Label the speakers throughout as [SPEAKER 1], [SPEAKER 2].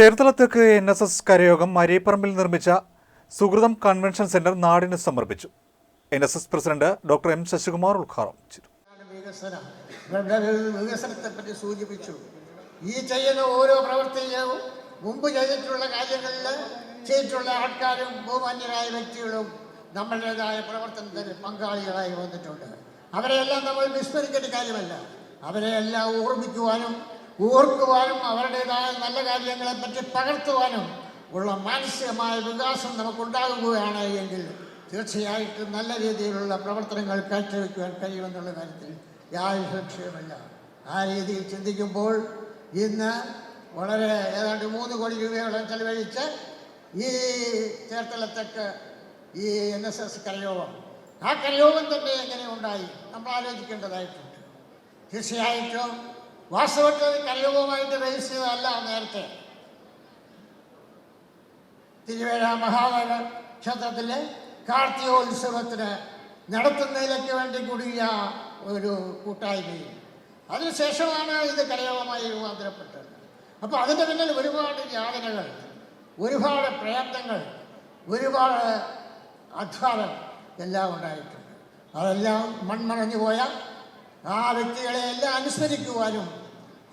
[SPEAKER 1] ചേർത്തലത്തേക്ക് N S S കരയോഗം മരിയപ്പറമ്പിൽ നിർമ്മിച്ച സുഹൃതം കൺവെൻഷൻ സെന്റർ നാടിന് സമർപ്പിച്ചു. N S S president doctor M Sasikumar ഉദ്ഘാടനം ചെയ്തു.
[SPEAKER 2] ആണ് വികസനം. ഇവരുടെ വി- വികസനത്തെ പറ്റി സൂചിപ്പിച്ചു. ഈ ചെയ്യുന്ന ഓരോ പ്രവർത്തിയും മുമ്പ് ചെയ്തിട്ടുള്ള കാര്യങ്ങളിൽ ചെയ്തിട്ടുള്ള ആൾക്കാരും ബഹുമാന്യരായ വ്യക്തികളും നമ്മളുടേതായ പ്രവർത്തനത്തിന് പങ്കാളികളായി വന്നിട്ടുണ്ട്. അവരെയെല്ലാം നമ്മൾ വിസ്മരിക്കേണ്ട കാര്യമല്ല. അവരെയെല്ലാം ഓർമ്മിക്കുവാനും ഓർക്കുവാനും അവരുടേതായ നല്ല കാര്യങ്ങളെ പറ്റി പകർത്തുവാനും ഉള്ള മാനസികമായ വികാസം നമുക്കുണ്ടാകുകയാണ് എങ്കിൽ തീർച്ചയായിട്ടും നല്ല രീതിയിലുള്ള പ്രവർത്തനങ്ങൾ കാഴ്ചവെക്കുവാൻ കഴിയുമെന്നുള്ള കാര്യത്തിൽ യാതൊരു സംശയമില്ല ആ രീതിയിൽ ചിന്തിക്കുമ്പോൾ ഇന്ന് വളരെ ഏതാണ്ട് മൂന്ന് കോടി രൂപയോളം ചെലവഴിച്ച് ഈ ചേർത്തലത്തേക്ക് ഈ എൻ എസ് എസ് കരയോഗം. ആ കരയോഗം തന്നെ എങ്ങനെ ഉണ്ടായി? നമ്മൾ ആലോചിക്കേണ്ടതായിട്ടുണ്ട്. തീർച്ചയായിട്ടും വാസ്തവത്തിൽ കരയോഗമായിട്ട് രജിസ്റ്റർ ചെയ്തതല്ല നേരത്തെ. തിരുവേഴ മഹാദേവ ക്ഷേത്രത്തിലെ കാർത്തികോത്സവത്തിന് നടത്തുന്നതിലേക്ക് വേണ്ടി കൂടിയ ഒരു കൂട്ടായ്മയും അതിനുശേഷമാണ് ഇത് കരയോഗമായി രൂപാന്തരപ്പെട്ടത്. അപ്പോൾ അതിന്റെ പിന്നിൽ ഒരുപാട് യാതനകൾ ഒരുപാട് പ്രയത്നങ്ങൾ ഒരുപാട് അധ്വാനം എല്ലാം ഉണ്ടായിട്ടുണ്ട്. അതെല്ലാം മൺമറഞ്ഞു പോയ ആ വ്യക്തികളെ എല്ലാം അനുസ്മരിക്കുവാനും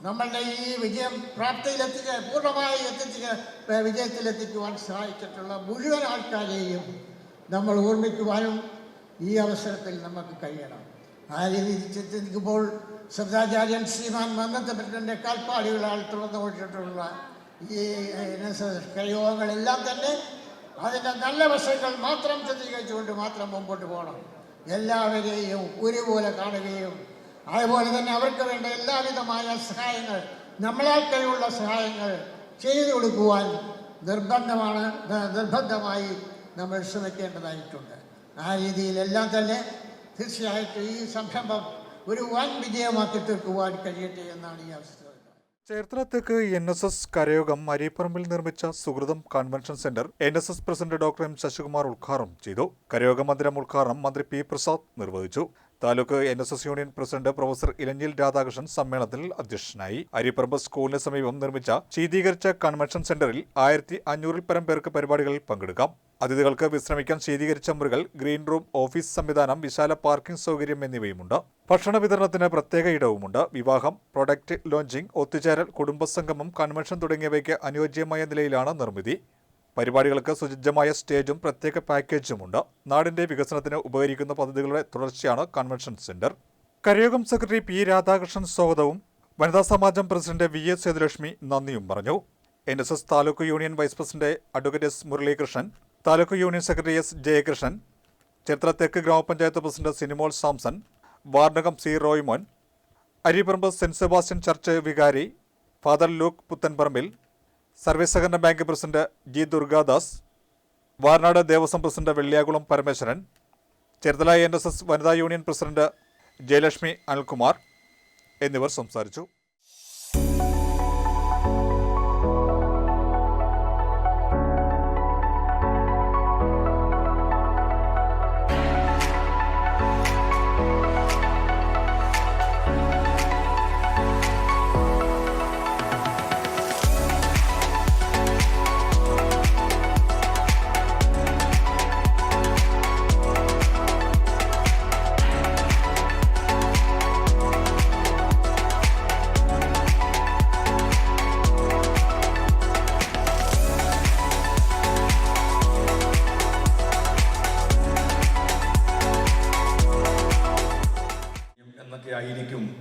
[SPEAKER 2] നമ്മളുടെ ഈ വിജയം പ്രാപ്തിയിലെത്തിക്ക പൂർണമായി എത്തിച്ച് വിജയത്തിലെത്തിക്കുവാൻ സഹായിച്ചിട്ടുള്ള മുഴുവൻ ആൾക്കാരെയും നമ്മൾ ഓർമ്മിക്കുവാനും ഈ അവസരത്തിൽ നമുക്ക് കഴിയണം. ആ രീതിയിൽ ചിന്തിക്കുമ്പോൾ ശ്രദ്ധാചാര്യൻ ശ്രീമാൻ മന്നത്തെ പ്രസിഡന്റെ കാൽപ്പാടുകളാൽ തുറന്നു കൊടുത്തിട്ടുള്ള ഈ കയോഗങ്ങളെല്ലാം തന്നെ അതിന്റെ നല്ല വശങ്ങൾ മാത്രം ചിത്രീകരിച്ചുകൊണ്ട് മാത്രം മുമ്പോട്ട് പോകണം. എല്ലാവരെയും ഒരുപോലെ കാണുകയും അതുപോലെ തന്നെ അവർക്ക് വേണ്ട എല്ലാവിധമായ സഹായങ്ങൾ നമ്മളാൽ കഴിവുള്ള സഹായങ്ങൾ ചെയ്തു കൊടുക്കുവാൻ നിർബന്ധമാണ് നിർബന്ധമായി നമ്മൾ ശ്രമിക്കേണ്ടതായിട്ടുണ്ട്. ആ രീതിയിലെല്ലാം തന്നെ തീർച്ചയായിട്ടും ഈ സംരംഭം ഒരു വൻ വിജയമാക്കി തീർക്കുവാൻ കഴിയട്ടെ എന്നാണ് ഈ അവസ്ഥ
[SPEAKER 1] ചേർത്തലത്തേക്ക് എൻ എസ് എസ് കരയോഗം മരിയപ്പറമ്പിൽ നിർമ്മിച്ച സുഹൃതം convention centre N S S president doctor M Sasikumar ഉദ്ഘാടനം ചെയ്തു. കരയോഗ മന്ദിരം ഉദ്ഘാടനം മന്ത്രി പി പ്രസാദ് നിർവഹിച്ചു. Taluk N S S union president professor Elanjil Radhakrishnan സമ്മേളനത്തിൽ അധ്യക്ഷനായി അരിപ്രഭ സ്കൂളിന് സമീപം നിർമ്മിച്ച ശീതീകരിച്ച കൺവെൻഷൻ സെന്ററിൽ ആയിരത്തി അഞ്ഞൂറിൽ പരം പേർക്ക് പരിപാടികളിൽ പങ്കെടുക്കാം. അതിഥികൾക്ക് വിശ്രമിക്കാൻ ശീതീകരിച്ച മുറികൾ ഗ്രീൻ റൂം ഓഫീസ് സംവിധാനം വിശാല പാർക്കിംഗ് സൗകര്യം എന്നിവയുമുണ്ട്. ഭക്ഷണ വിതരണത്തിന് പ്രത്യേക ഇടവുമുണ്ട്. വിവാഹം പ്രൊഡക്റ്റ് ലോഞ്ചിംഗ് ഒത്തുചേരൽ കുടുംബസംഗമം കൺവെൻഷൻ തുടങ്ങിയവയ്ക്ക് അനുയോജ്യമായ നിലയിലാണ് നിർമ്മിതി. പരിപാടികൾക്ക് സുസജ്ജമായ സ്റ്റേജും പ്രത്യേക പാക്കേജുമുണ്ട്. നാടിന്റെ വികസനത്തിന് ഉപകരിക്കുന്ന പദ്ധതികളുടെ തുടർച്ചയാണ് കൺവെൻഷൻ സെന്റർ. കരയോഗം സെക്രട്ടറി പി രാധാകൃഷ്ണൻ സ്വാഗതവും. വനിതാ സമാജം പ്രസിഡന്റ് വി എസ് സേതുലക്ഷ്മി നന്ദിയും പറഞ്ഞു. N S S taluk union vice president advocate S Muralikrishnan taluk union secretary S Jayakrishnan ചിത്ര തെക്ക് ഗ്രാമപഞ്ചായത്ത് president Sinimol Samson വാർഡകം C Roymon Aripparambu Saint Sebastian church vicar father Luke Puthenparambil service സഹകരണ bank president G Durgadas Varanad Devaswom president Velliyakulam Parameswaran Cheruthala N S S വനിതാ union president Jayalakshmi Anilkumar എന്നിവർ സംസാരിച്ചു.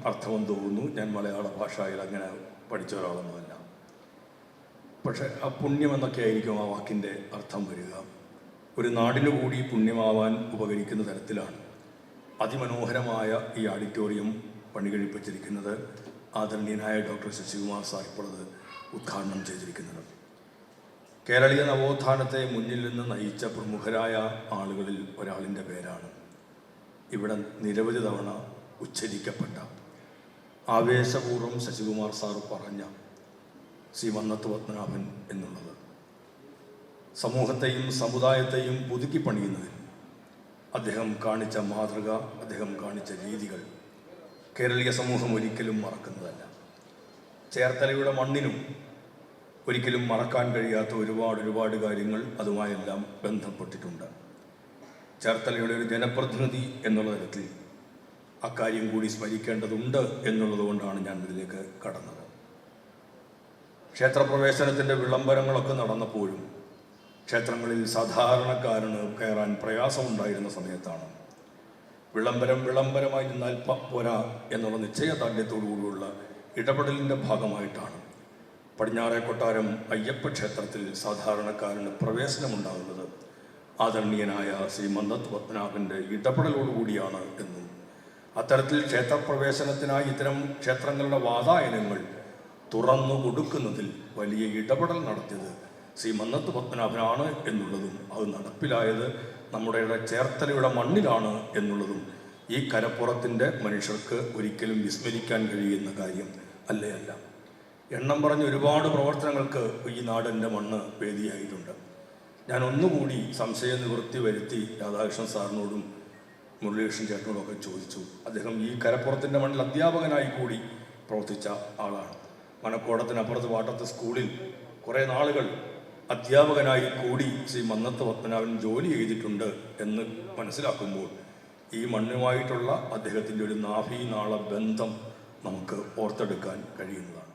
[SPEAKER 3] അർത്ഥമെന്ന് തോന്നുന്നു. ഞാൻ മലയാള ഭാഷയിൽ അങ്ങനെ പഠിച്ച ഒരാളൊന്നുമല്ല. പക്ഷെ ആ പുണ്യം എന്നൊക്കെ ആയിരിക്കും ആ വാക്കിന്റെ അർത്ഥം വരിക. ഒരു നാടിനു കൂടി പുണ്യമാവാൻ ഉപകരിക്കുന്ന തരത്തിലാണ് അതിമനോഹരമായ ഈ ഓഡിറ്റോറിയം പണികഴിപ്പിച്ചിരിക്കുന്നത് ആദരണീയനായ ഡോക്ടർ ശശികുമാർ അത് ഉദ്ഘാടനം ചെയ്തിരിക്കുന്നത്. കേരളീയ നവോത്ഥാനത്തെ മുന്നിൽ നിന്ന് നയിച്ച പ്രമുഖരായ ആളുകളിൽ ഒരാളിന്റെ പേരാണ്. ഇവിടെ നിരവധി തവണ ഉച്ചരിക്കപ്പെട്ട ആവേശപൂർവം ശശികുമാർ സാർ പറഞ്ഞ ശ്രീ മന്നത്ത് പത്മനാഭൻ എന്നുള്ളത്. സമൂഹത്തെയും സമുദായത്തെയും പുതുക്കി പണിയുന്നതിന് അദ്ദേഹം കാണിച്ച മാതൃക അദ്ദേഹം കാണിച്ച രീതികൾ കേരളീയ സമൂഹം ഒരിക്കലും മറക്കുന്നതല്ല. ചേർത്തലയുടെ മണ്ണിനും ഒരിക്കലും മറക്കാൻ കഴിയാത്ത ഒരുപാട് ഒരുപാട് കാര്യങ്ങൾ അതുമായെല്ലാം ബന്ധപ്പെട്ടിട്ടുണ്ട്. ചേർത്തലയുടെ ഒരു ജനപ്രതിനിധി എന്നുള്ള തരത്തിൽ അക്കാര്യം കൂടി സ്മരിക്കേണ്ടതുണ്ട് എന്നുള്ളതുകൊണ്ടാണ് ഞാൻ ഇതിലേക്ക് കടന്നത്. ക്ഷേത്രപ്രവേശനത്തിന്റെ വിളംബരങ്ങളൊക്കെ നടന്നപ്പോഴും ക്ഷേത്രങ്ങളിൽ സാധാരണക്കാരന് കയറാൻ പ്രയാസമുണ്ടായിരുന്ന സമയത്താണ്. വിളംബരം വിളംബരമായി നിന്നാൽ പോരാ എന്നുള്ള നിശ്ചയദാർഢ്യത്തോടുകൂടിയുള്ള ഇടപെടലിന്റെ ഭാഗമായിട്ടാണ് പടിഞ്ഞാറേ കൊട്ടാരം അയ്യപ്പ ക്ഷേത്രത്തിൽ സാധാരണക്കാരന് പ്രവേശനമുണ്ടാകുന്നത് ആദരണീയനായ ശ്രീ മന്ദത് പത്മനാഭന്റെ ഇടപെടലോടുകൂടിയാണ് എന്നും അത്തരത്തിൽ ക്ഷേത്രപ്രവേശനത്തിനായി ഇത്തരം ക്ഷേത്രങ്ങളുടെ വാതായനങ്ങൾ തുറന്നു കൊടുക്കുന്നതിൽ വലിയ ഇടപെടൽ നടത്തിയത് ശ്രീ മന്നത്ത് പത്മനാഭനാണ് എന്നുള്ളതും അത് നടപ്പിലായത് നമ്മുടെ ചേർത്തലയുടെ മണ്ണിലാണ് എന്നുള്ളതും ഈ കരപ്പുറത്തിന്റെ മനുഷ്യർക്ക് ഒരിക്കലും വിസ്മരിക്കാൻ കഴിയുന്ന കാര്യം അല്ലേ അല്ല. എണ്ണം പറഞ്ഞ ഒരുപാട് പ്രവർത്തനങ്ങൾക്ക് ഈ നാടിന്റെ മണ്ണ് വേദിയായിട്ടുണ്ട്. ഞാൻ ഒന്നുകൂടി സംശയ നിവൃത്തി വരുത്തി രാധാകൃഷ്ണൻ സാറിനോടും മുരളീകൃഷ്ണൻ ചേട്ടനോടൊക്കെ ചോദിച്ചു. അദ്ദേഹം ഈ കരപ്പുറത്തിന്റെ മണ്ണിൽ അധ്യാപകനായി കൂടി പ്രവർത്തിച്ച ആളാണ്. മണക്കോടത്തിനപ്പുറത്ത് വാട്ടത്ത് സ്കൂളിൽ കുറേ നാളുകൾ അധ്യാപകനായി കൂടി ശ്രീ മന്നത്ത് പത്മനാഭൻ ജോലി ചെയ്തിട്ടുണ്ട് എന്ന് മനസ്സിലാക്കുമ്പോൾ ഈ മണ്ണുമായിട്ടുള്ള അദ്ദേഹത്തിന്റെ ഒരു നാഭീനാള ബന്ധം നമുക്ക് ഓർത്തെടുക്കാൻ കഴിയുന്നതാണ്.